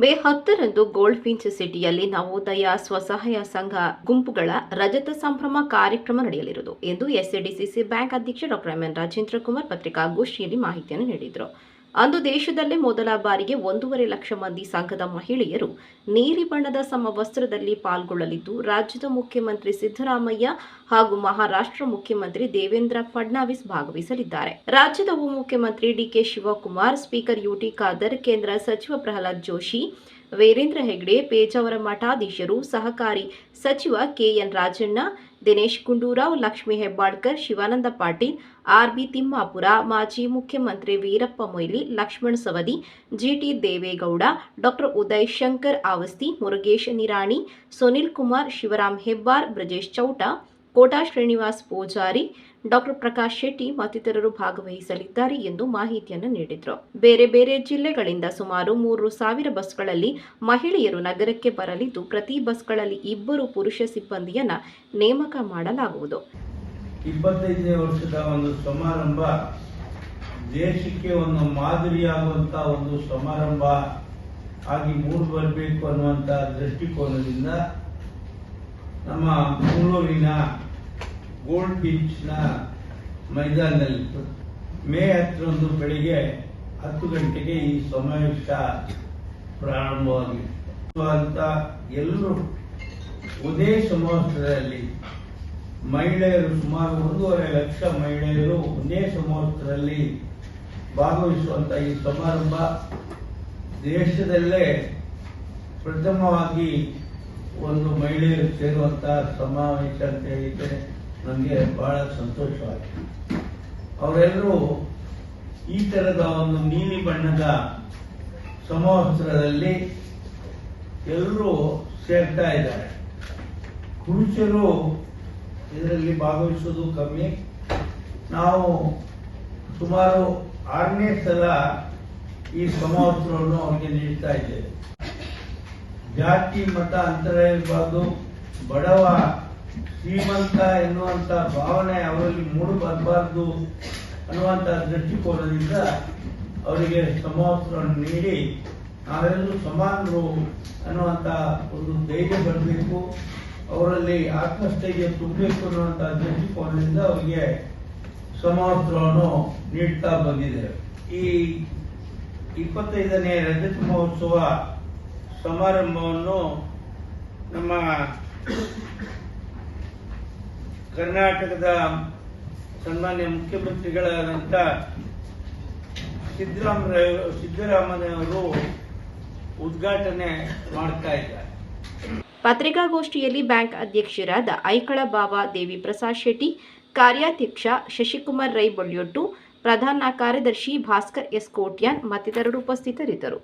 ಮೇ ಹತ್ತರಂದು gold Finch ಸಿಟಿಯಲ್ಲಿ ನವೋದಯ ಸ್ವಸಹಾಯ ಸಂಘ ಗುಂಪುಗಳ ರಜತ ಸಂಭ್ರಮ ಕಾರ್ಯಕ್ರಮ ನಡೆಯಲಿರುವುದು ಎಂದು ಎಸ್ಎಡಿಸಿಸಿ ಬ್ಯಾಂಕ್ ಅಧ್ಯಕ್ಷ doctor M N Rajendra Kumar ಪತ್ರಿಕಾಗೋಷ್ಠಿಯಲ್ಲಿ ಮಾಹಿತಿಯನ್ನು ನೀಡಿದರು. ಅಂದು ದೇಶದಲ್ಲೇ ಮೊದಲ ಬಾರಿಗೆ ಒಂದೂವರೆ ಲಕ್ಷ ಮಂದಿ ಸಂಘದ ಮಹಿಳೆಯರು ನೀಲಿ ಬಣ್ಣದ ಸಮವಸ್ತ್ರದಲ್ಲಿ ಪಾಲ್ಗೊಳ್ಳಲಿದ್ದು, ರಾಜ್ಯದ ಮುಖ್ಯಮಂತ್ರಿ ಸಿದ್ದರಾಮಯ್ಯ ಹಾಗೂ ಮಹಾರಾಷ್ಟ್ರ ಮುಖ್ಯಮಂತ್ರಿ ದೇವೇಂದ್ರ ಫಡ್ನವೀಸ್ ಭಾಗವಹಿಸಲಿದ್ದಾರೆ. ರಾಜ್ಯದ ಉಪಮುಖ್ಯಮಂತ್ರಿ DK Shivakumar, speaker UT Khader, ಕೇಂದ್ರ ಸಚಿವ ಪ್ರಹ್ಲಾದ್ ಜೋಶಿ, ವೀರೇಂದ್ರ ಹೆಗ್ಡೆ, ಪೇಜಾವರ ಮಠಾಧೀಶರು, ಸಹಕಾರಿ ಸಚಿವ ಕೆಎನ್ ರಾಜಣ್ಣ ದಿನೇಶ್ ಗುಂಡೂರಾವ್, ಲಕ್ಷ್ಮೀ ಹೆಬ್ಬಾಳ್ಕರ್, ಶಿವಾನಂದ ಪಾಟೀಲ್ ಆರ್ಬಿ ತಿಮ್ಮಾಪುರ, ಮಾಜಿ ಮುಖ್ಯಮಂತ್ರಿ Veerappa Moily, Laxman Savadi, GT Devegowda, doctor Uday Shankar, Awasthi, Murugesh Nirani, Sunil Kumar, Shivaram Hebbar, Brajesh Chowta Kota Srinivas Poojary, doctor Prakash Shetty ಮತ್ತಿತರರು ಭಾಗವಹಿಸಲಿದ್ದಾರೆ ಎಂದು ಮಾಹಿತಿಯನ್ನು ನೀಡಿದರು. ಬೇರೆ ಬೇರೆ ಜಿಲ್ಲೆಗಳಿಂದ ಸುಮಾರು ಮೂರು ಸಾವಿರ ಬಸ್ಗಳಲ್ಲಿ ಮಹಿಳೆಯರು ನಗರಕ್ಕೆ ಬರಲಿದ್ದು, ಪ್ರತಿ ಬಸ್ಗಳಲ್ಲಿ ಇಬ್ಬರು ಪುರುಷ ಸಿಬ್ಬಂದಿಯನ್ನು ನೇಮಕ ಮಾಡಲಾಗುವುದು. ಇಪ್ಪತ್ತೈದನೇ ವರ್ಷದ ಸಮಾರಂಭ, ದೇಶಕ್ಕೆ ಒಂದು ಮಾದರಿಯಾಗುವಂತ ಒಂದು ಸಮಾರಂಭ ಆಗಿ ಮೂಡಿ ಬರಬೇಕು ಅನ್ನುವಂತ ದೃಷ್ಟಿಕೋನದಿಂದ ನಮ್ಮ ಮಂಗಳೂರಿನ ಗೋಲ್ಡ್ ಬೀಚ್ನ ಮೈದಾನದಲ್ಲಿ ಮೇ ಹತ್ತರಂದು ಬೆಳಿಗ್ಗೆ ಹತ್ತು ಗಂಟೆಗೆ ಈ ಸಮಾವೇಶ ಪ್ರಾರಂಭವಾಗಿದೆ ಅಂತ ಎಲ್ಲರೂ ಒಂದೇ ಸಮವಸ್ತ್ರದಲ್ಲಿ ಮಹಿಳೆಯರು ಸುಮಾರು ಒಂದೂವರೆ ಲಕ್ಷ ಮಹಿಳೆಯರು ಒಂದೇ ಸಮವಸ್ತ್ರದಲ್ಲಿ ಭಾಗವಹಿಸುವಂತ ಈ ಸಮಾರಂಭ ದೇಶದಲ್ಲೇ ಪ್ರಥಮವಾಗಿ ಒಂದು ಮಹಿಳೆಯರು ಸೇರುವಂತಹ ಸಮಾವೇಶ ಅಂತ ಹೇಳಿದ್ರೆ ನನಗೆ ಬಹಳ ಸಂತೋಷವಾಗಿದೆ ಅವರೆಲ್ಲರೂ ಈ ತರದ ಒಂದು ನೀಲಿ ಬಣ್ಣದ ಸಮವಸ್ತ್ರದಲ್ಲಿ ಎಲ್ಲರೂ ಸೇರ್ತಾ ಇದ್ದಾರೆ. ಪುರುಷರು ಇದರಲ್ಲಿ ಭಾಗವಹಿಸೋದು ಕಮ್ಮಿ. ನಾವು ಸುಮಾರು ಆರನೇ ಸಲ ಈ ಸಮವಸ್ತ್ರವನ್ನು ಅವರಿಗೆ ನೀಡ್ತಾ ಇದ್ದೇವೆ. ಜಾತಿ, ಮತ, ಅಂತರ ಇರಬಾರ್ದು. ಬಡವ ಶ್ರೀಮಂತ ಎನ್ನುವಂತ ಭಾವನೆ ಅವರಲ್ಲಿ ಮೂಡು ಬರಬಾರ್ದು ಅನ್ನುವಂತ ದೃಷ್ಟಿಕೋನದಿಂದ ಅವರಿಗೆ ಸಮವಸ್ತ್ರವನ್ನು ನೀಡಿ ನಾವೆಲ್ಲರೂ ಸಮಾನರು ಅನ್ನುವಂತ ಒಂದು ಧೈರ್ಯ ಬರಬೇಕು, ಅವರಲ್ಲಿ ಆತ್ಮಸ್ಥೈರ್ಯ ತುಂಬಬೇಕು ಅನ್ನುವಂತ ದೃಷ್ಟಿಕೋನದಿಂದ ಅವರಿಗೆ ಸಮವಸ್ತ್ರವನ್ನು ನೀಡ್ತಾ ಬಂದಿದೆ ಈ ಇಪ್ಪತ್ತೈದನೇ ರಜತ ಮಹೋತ್ಸವ ಸಮಾರಂಭವನ್ನು ನಮ್ಮ ಕರ್ನಾಟಕದ ಸನ್ಮಾನ್ಯ ಮುಖ್ಯಮಂತ್ರಿಗಳಾದಂಥ ಸಿದ್ದರಾಮಯ್ಯ ಸಿದ್ದರಾಮಯ್ಯವರು ಉದ್ಘಾಟನೆ ಮಾಡ್ತಾ ಇದ್ದಾರೆ. ಪತ್ರಿಕಾಗೋಷ್ಠಿಯಲ್ಲಿ ಬ್ಯಾಂಕ್ ಅಧ್ಯಕ್ಷರಾದ ಐಕಳ ಬಾಬಾ ದೇವಿ ಪ್ರಸಾದ್ ಶೆಟ್ಟಿ, ಕಾರ್ಯಾಧ್ಯಕ್ಷ ಶಶಿಕುಮಾರ್ ರೈ ಬಳ್ಯೊಟ್ಟು, ಪ್ರಧಾನ ಕಾರ್ಯದರ್ಶಿ ಭಾಸ್ಕರ್ ಎಸ್ ಕೋಟ್ಯಾನ್ ಮತ್ತಿತರರು ಉಪಸ್ಥಿತರಿದ್ದರು.